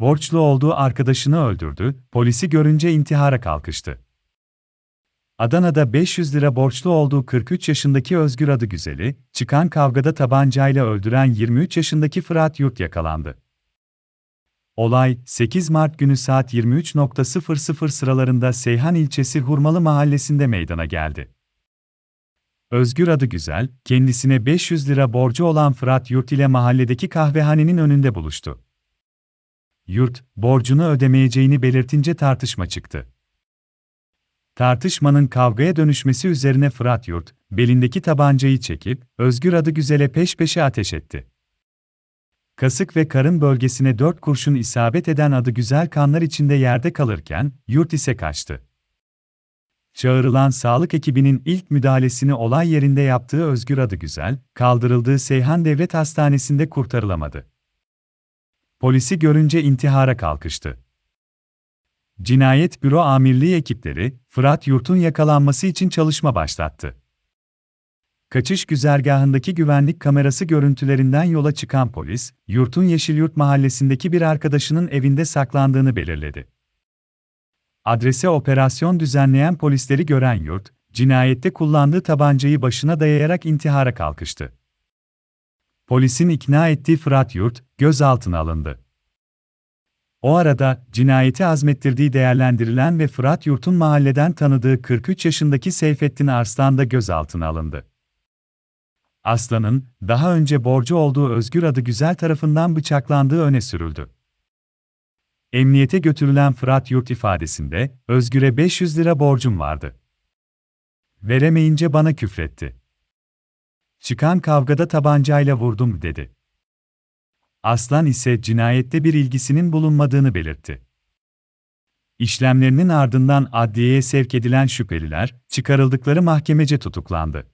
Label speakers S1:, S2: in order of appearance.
S1: borçlu olduğu arkadaşını öldürdü, polisi görünce intihara kalkıştı. Adana'da 500 lira borçlu olduğu 43 yaşındaki Özgür Adıgüzel'i, çıkan kavgada tabancayla öldüren 23 yaşındaki Fırat Yurt yakalandı. Olay, 8 Mart günü saat 23.00 sıralarında Seyhan ilçesi Hurmalı mahallesinde meydana geldi. Özgür Adıgüzel, kendisine 500 lira borcu olan Fırat Yurt ile mahalledeki kahvehanenin önünde buluştu. Yurt, borcunu ödemeyeceğini belirtince tartışma çıktı. Tartışmanın kavgaya dönüşmesi üzerine Fırat Yurt, belindeki tabancayı çekip, Özgür Adıgüzel'e peş peşe ateş etti. Kasık ve karın bölgesine dört kurşun isabet eden Adıgüzel kanlar içinde yerde kalırken, Yurt ise kaçtı. Çağrılan sağlık ekibinin ilk müdahalesini olay yerinde yaptığı Özgür Adıgüzel, kaldırıldığı Seyhan Devlet Hastanesi'nde kurtarılamadı. Polisi görünce intihara kalkıştı. Cinayet Büro Amirliği ekipleri, Fırat Yurt'un yakalanması için çalışma başlattı. Kaçış güzergahındaki güvenlik kamerası görüntülerinden yola çıkan polis, Yurt'un Yeşilyurt mahallesindeki bir arkadaşının evinde saklandığını belirledi. Adrese operasyon düzenleyen polisleri gören Yurt, cinayette kullandığı tabancayı başına dayayarak intihara kalkıştı. Polisin ikna ettiği Fırat Yurt, gözaltına alındı. O arada, cinayeti azmettirdiği değerlendirilen ve Fırat Yurt'un mahalleden tanıdığı 43 yaşındaki Seyfettin Arslan da gözaltına alındı. Aslan'ın, daha önce borcu olduğu Özgür adı güzel tarafından bıçaklandığı öne sürüldü. Emniyete götürülen Fırat Yurt ifadesinde, Özgür'e 500 lira borcum vardı. Veremeyince bana küfretti. Çıkan kavgada tabancayla vurdum dedi. Aslan ise cinayette bir ilgisinin bulunmadığını belirtti. İşlemlerinin ardından adliyeye sevk edilen şüpheliler, çıkarıldıkları mahkemece tutuklandı.